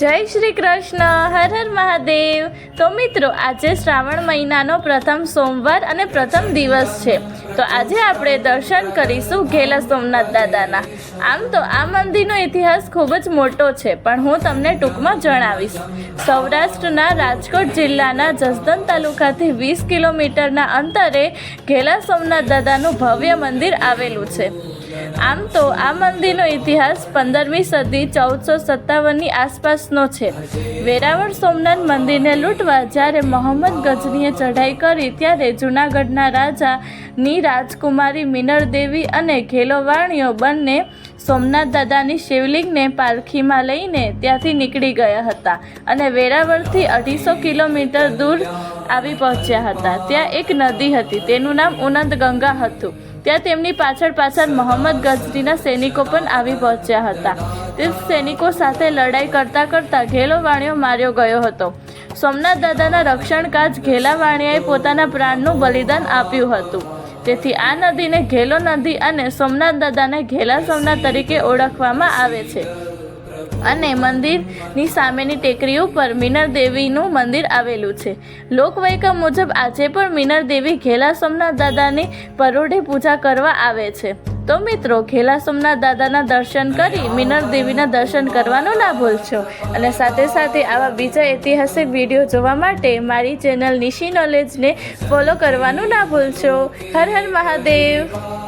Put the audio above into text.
જય શ્રી કૃષ્ણ, હર હર મહાદેવ. તો મિત્રો, આજે શ્રાવણ મહિનાનો પ્રથમ સોમવાર અને પ્રથમ દિવસ છે. તો આજે આપણે દર્શન કરીશું ઘેલા સોમનાથ દાદાના. આમ તો આ મંદિરનો ઇતિહાસ ખૂબ જ મોટો છે, પણ હું તમને ટૂંકમાં જણાવીશ. સૌરાષ્ટ્રના રાજકોટ જિલ્લાના જસદન તાલુકાથી વીસ કિલોમીટરના અંતરે ઘેલા સોમનાથ દાદાનું ભવ્ય મંદિર આવેલું છે. આમ તો આ મંદિરનો ઇતિહાસ પંદરમી સદી ચૌદસો સત્તાવનની આસપાસનો છે. વેરાવળ સોમનાથ મંદિરને લૂંટવા જ્યારે મોહમ્મદ ગજનીએ ચઢાઈ કરી ત્યારે જૂનાગઢના રાજાની રાજકુમારી મિનર દેવી અને ઘેલોવાણીઓ બંને સોમનાથ દાદાની શિવલિંગને પાલખીમાં લઈને ત્યાંથી નીકળી ગયા હતા અને વેરાવળથી અઢીસો કિલોમીટર દૂર આવી પહોંચ્યા હતા. ત્યાં એક નદી હતી, તેનું નામ ઉનંદ ગંગા હતું. ત્યાં તેમની પાછળ પાછળ મોહમ્મદ ગઝનીના સૈનિકો પણ આવી પહોંચ્યા હતા. તે સૈનિકો સાથે લડાઈ કરતા કરતા વાણિયો માર્યો ગયો હતો. સોમનાથ દાદાના રક્ષણ કાજ ઘેલાવાણીયાએ પોતાના પ્રાણનું બલિદાન આપ્યું હતું. તેથી આ નદીને ઘેલો નદી અને સોમનાથ દાદાને ઘેલા સોમનાથ તરીકે ઓળખવામાં આવે છે. અને મંદિરની સામેની ટેકરી ઉપર મિનર દેવીનું મંદિર આવેલું છે. લોકવાયકા મુજબ આજે પણ મિનર દેવી ઘેલા સોમનાથ દાદાની પરોઢે પૂજા કરવા આવે છે. તો મિત્રો, ઘેલા સોમનાથ દાદાના દર્શન કરી મિનર દેવીના દર્શન કરવાનું ના ભૂલશો અને સાથે સાથે આવા બીજા ઐતિહાસિક વીડિયો જોવા માટે મારી ચેનલ નિશી નોલેજને ફોલો કરવાનું ના ભૂલશો હર હર મહાદેવ!